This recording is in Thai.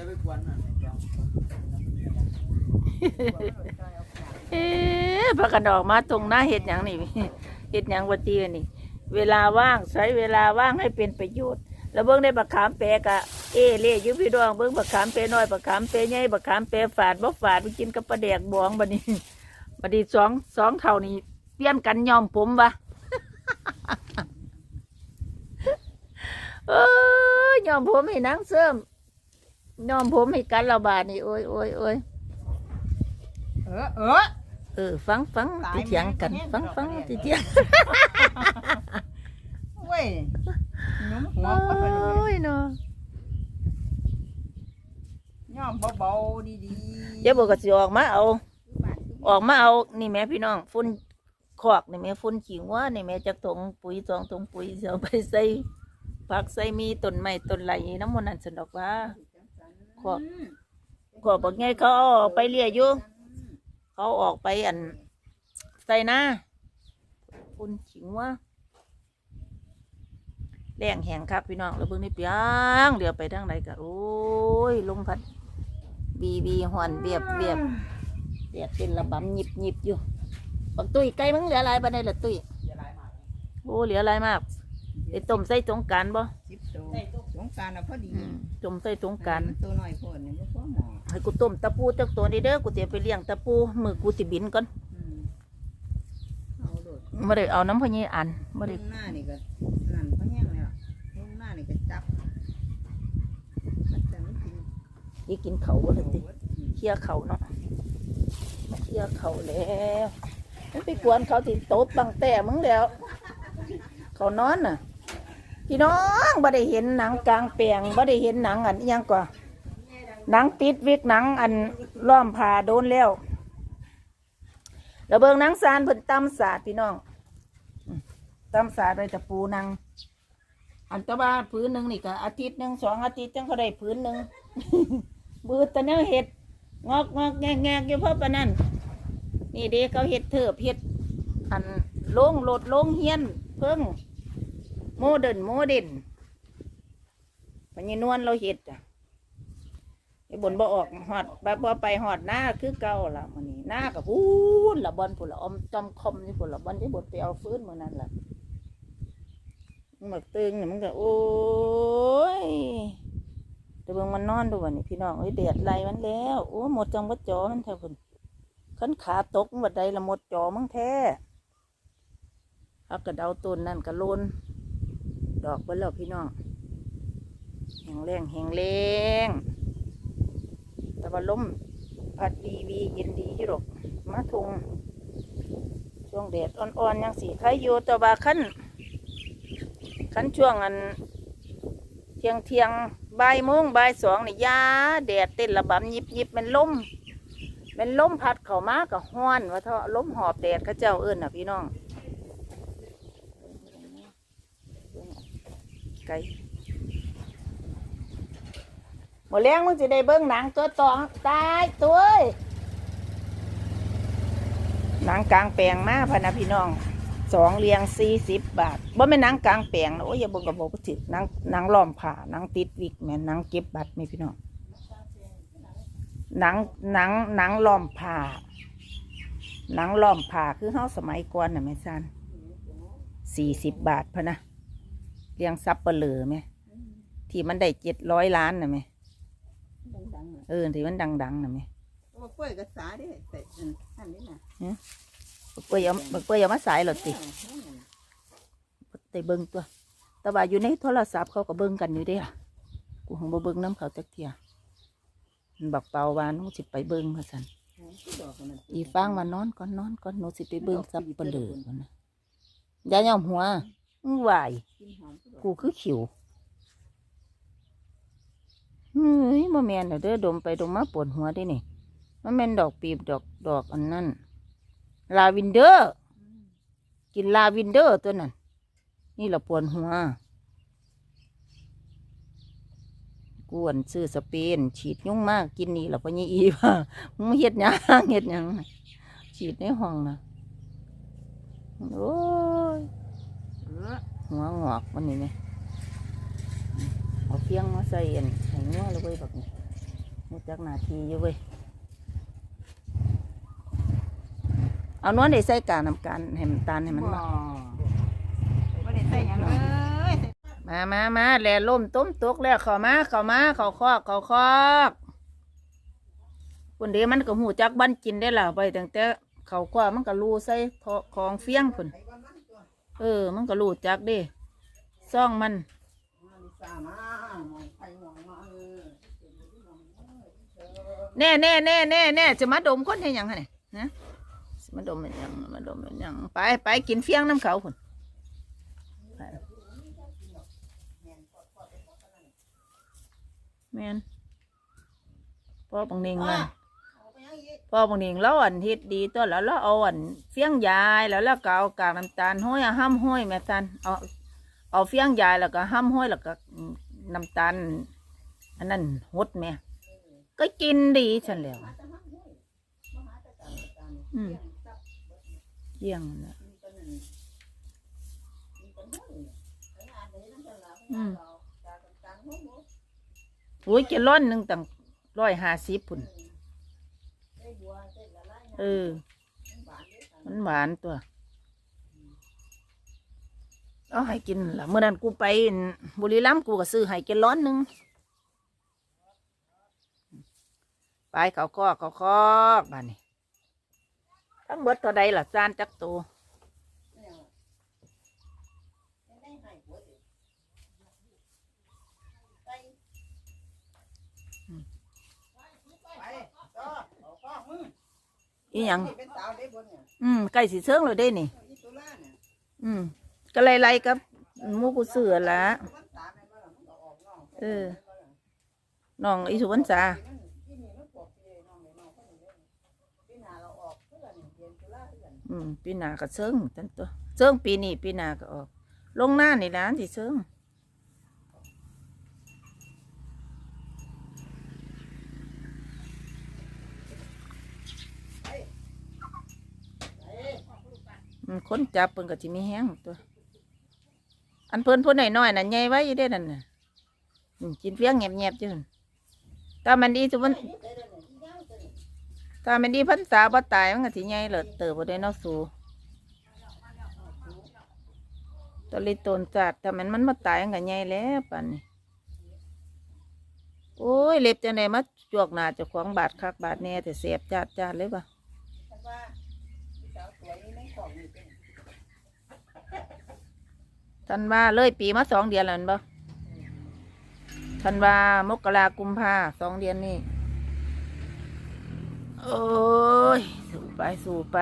อย่าไปกวนน่ะจองเอ๊ะพากันออกมาตรงหน้าเห็ดหยังนี่ เห็ดหยังวัตีกันนี่ เวลาว่างใช้เวลาว่างให้เป็นประโยชน์ แล้วเบิ้งได้บักขามแปรกะเอเล่ยุพี่ดองเบิ้งบักขามแปรน้อยบักขามแปรใหญ่บักขามแปรฝาดบ่ฝาดไปกินกับปลาแดกบองบัดนี้บัดนี้สองสองเท่านี้เปลี่ยนกันยอมผมวะเอ้ยยอมผมให้นางเสริม ยอมผมให้กันระบาดนี่โอ้ยโอ้ยโอ้ยเออเออเออ ฟังฟังตายที่เถียงกันแม่งฟังดอกฟังกระเดียที่เถียงเว้ยหนุ่มหัวโอ้ก็เป็นยเนาะย่อมเบาๆดีเดี๋ยวบอกก็สิออกมาเอา ออกมาเอา นี่แม่พี่น้อง ฝุ่นคอกนี่แม่ฝุ่นขิงว่านี่แม่จากถุงปุ๋ยสองถุงปุ๋ยสิเอาไปใส่ผักใส่มีต้นไม้ต้นไหลน้ำมันนั่นสนดอกว่า ขอบขอบอกไงเขาเอาออกไปเรียอยู่เขาออกไปอันใส่หน้าฝุ่นขิงว่าแรงแหงครับพี่น้องแล้วเบิ่งนี่เปียงเดี๋ยวไปทางไหนกะโอ้ยลมพัด บีบีหอนเบียบเบียบเบียบเป็นระบำหยิบหยิบอยู่บักตุ้ยไก่มึงเหลืออะไรบ้านใดละตุ้ยอย่าหลายมากโอ้เหลืออะไรมากไอ้ต้มใส่สงกรารบ่ๆสิบตัวสง กรารน่ะพอดีอืมต้มใส่สงกรารมัน ตัวน้อยโพดนี่บ่พอหมอให้กูต้มตะปูจักตัวนี้เด้อกูจะไปเลี้ยงตะปูมือกูสิบินก่อนอืมเอาโดดไม่ได้เอาน้ำพะยีอันไม่ได้ลงหน้านี่ก็นั่นเพราะแห้งแล้วลงหน้านี่ก็จับมันจะไม่กินที่กินเขาบ่เลยติเคี่ยเขาเนาะมาเคี่ยเขาแล้วมันไปกวนเขาติโต๊ะบังแต่มึงแล้ว เขานอนน่ะ พี่น้องบ่ได้เห็นหนังกลางแปลงบ่ได้เห็นหนังอันยังกว่าหนังติดวิกหนังอันล้อมผ่าโดนแล้วแล้วเบิงหนังซานเพิ่นตำศาสตร์พี่น้องตำศาสตร์ไปแต่ปูนัง อันแตว่าพื้นหนึ่งนี่ก็อาทิตย์หนึ่งสองอาทิตย์จังเขาได้พื้นหนึ่งบือแตะเนื้อเห็ดงอกงอกแงกแงกอยู่เพราะปะนั่นนี่เด็กเขาเห็ดเถิบเห็ดอันโล่งโหลดโล่งเฮียนเพิ่ง โมเดิร์นโมเดิร์นพญานวลเราเห็ดอะไอ้บนบ่ออกหอดบ่บไปหอดหน้าคือเก่าละมันนี้หน้ากับพูนละบอลผุนละอมจอมคอมนี่ผุนละบอลที่บดไปเอาฟื้นมือนั้นละมันบักตึงเนี่ยมันก็โอ้ยแต่เบิ่งมันนอนดูวันนี้พี่น้องเอ้ยแดดไล่มันแล้วโอ้หมดจังวัดจอมันแท้พุ่นขันขาตกวัดใดละหมดจอมั้งแท้เอากระเดาต้นนั่นกระโลน ดอกไปแล้วพี่น้องแหงแรงแหงแรงต่ว่าลมพัดวีวีเย็นดีอยู่หรอกมาทุงช่วงแดดอ่อนๆยังสีใครอยู่ต่ว่าขั้นขั้นช่วงอันเทียงเทียงบ่ายโมงบ่ายสองนี่ยาแดดเต้นระบำยิบยิบมันลมมันลมพัดเข้ามากับห้อนว่าเถอะลมหอบแดดข้าเจ้าเอิ้นน่ะพี่น้อง ไก่หมดแรงมึงจะได้เบิ้งหนังตัวตองตายตัวหนังกลางแปลงมาพนะพี่น้องสองเรียงสี่สิบบาทบ่แม่นหนังกลางแปลงนะโอ้ยอย่าเบิ่งกับบอกว่าสิหนังหนังล้อมผ้าหนังติดวิกแม่นหนังเก็บบัตรนี่พี่น้องหนังหนังหนังล้อมผ้าหนังล้อมผ้าคือเฮาสมัยก่อนน่ะแม่ซันสี่สิบบาทพะนะ เรียงซับเปลือไหมที่มันได้เจ็ดร้อยล้านน่ะไหมดังๆน่ะเออที่มันดังๆน่ะไหมโอ้กล้วยกระสาเด้แต่อันอันนี้น่ะบักเปื่อยเอาบักเปื่อยเอามาสายหรอติเออนั่นน่ะได้เบิ่งตัว แต่ว่าอยู่ในโทรศัพท์เขาก็เบิ่งกันอยู่เด้ล่ะกูหังบ่เบิ่งน้ำเขาจักเทียมันบักเปล่าว่าหนูสิไปเบิ่งว่าซั่นที่ดอกมันน่ะอีฟางว่านอนก่อนนอนก่อนหนูสิไปเบิ่งซับเปลือก่อนนะอย่ายอมหัว มึงไหวายกินหอมที่ดอกกูคือขิวเฮ้ยบ่แม่นเด้อเด้อดมไปดมมาปวดหัวได้นี่มันแม่นดอกปีบดอกดอกอันนั้นลาวินเดอร์ กินลาวินเดอร์ตัวนั้น นี่ละปวดหัวกวนซื้อสเปน ฉีดยุ่งมากกินนี่ละพะยี่อีว่ามึงมาเฮ็ดหยังเฮ็ดหยังฉีดในห้องนะโอ้ยเออ หัวงอกมันนี่ไหมเอาเพียงมาใส่อันใส่งัวเลยเว้ยแบบนี้จักหนาทีอยู่เว้ยเอานวลได้ใส่กากน้ำกันให้มันตาลให้มันบ่มาบ่ได้ใส่หยังเลยมามามาแลล่มต้มตกแล้วเข้ามาเข้ามาเข้าคอกเข้าคอกคนเดียวมันก็หูจักบ้านกินได้ล่ะไปตั้งแต่เขาคว้ามันก็รูใส่ทอของเฟี้ยงพุ่น เออ มันก็รู้จักเด้ซ่องมันแน่แน่แน่แน่แน่จะมาดมคนให้ยังไงนะมาดมเป็นยังมาดมเป็นยังไปไปกินเฟี้ยงน้ำเขาพุ่นไปแมนพ่อบางเน่งมา พ่อบางเน่งแล้อันเฮ็ดดีตัวแล้วแล้วเอาอันเฟี้ยงยายแล้วแล้วก็เอากากน้ำตาลห้อยห้ำห้อยแม่ตันเอาเอาเฟี้ยงยายแล้วก็ห้ำห้อยแล้วก็น้ำตาลอันนั้นหดแม่ก็กินดีฉันแล้วอืมเยี่ยงนะอืมโอ้ยจร้อนหนึ่งตั้งร้อยห้าสิบพุ่น เออ มันหวานตัวเอาให้กินละเมื่อนั้นกูไปบุรีรัมย์กูก็ซื้อให้กินร้อนหนึ่งไปเขาคอกเขาคอกบ้านนี้ทั้งหมดเท่าใดล่ะจานจักตัว อีหยังเป็นสาวได้บ่เนี่ยอืมใกล้สิเชิงเลยได้นี่อีตุลาเนี่ยอืมก็ไล่ๆกับมูกูเสือละเออน้องอิสุวรรณษาที่นี่มันปกพี่น้องเลยน้องเขาเลยพี่นาเราออกเพื่อนเตุลาเดือนอืมปีหน้าก็เชิงจันตัวเชิงปีนี้ปีหน้าก็ออก ลงหน้านี่ร้านที่เชิง คนจับเพิ่นก็สิมีแห้งตัว อันเพิ่นพูดน้อยๆน่ะใหญ่ไว้อยู่เด้นั่นน่ะอืมกินเพียงแงบๆอยู่นั่นถ้ามันดีสุมันถ้ามันดีพันษาบ่ตายมันก็สิใหญ่เลิศเติบบ่ได้เนาสูตะลิตนจัดถ้ามันมันบ่ตายมันก็ใหญ่แล้วปานนี้โอ้ยเล็บจังได๋มาจวกหน้าเจ้าของบาดคักบาดแน่แต่เสียบจัดจัดเลยป่ะ ฉันว่าพี่สาวสวยนี่ในของนี่เป็น ทันว่าเลยปีมาสองเดือนแล้วนั่นบ่ทันว่ามกรากุมภาสองเดือนนี่ โอ้ย สู้ไป สู้ไป